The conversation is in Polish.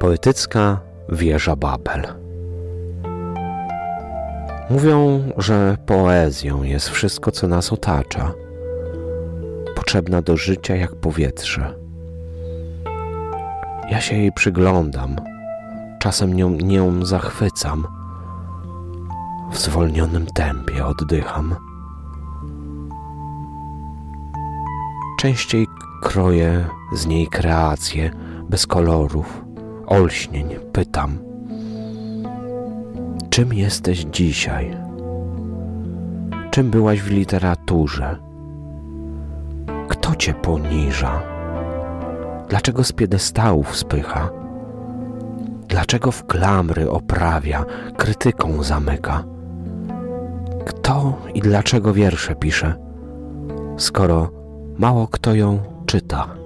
Poetycka wieża Babel. Mówią, że poezją jest wszystko, co nas otacza, potrzebna do życia jak powietrze. Ja się jej przyglądam, czasem nią, nią zachwycam, w zwolnionym tempie oddycham. Częściej kroję z niej kreacje bez kolorów, olśnień, pytam. Czym jesteś dzisiaj? Czym byłaś w literaturze? Kto cię poniża? Dlaczego z piedestałów spycha? Dlaczego w klamry oprawia, krytyką zamyka? Kto i dlaczego wiersze pisze, skoro mało kto ją czyta?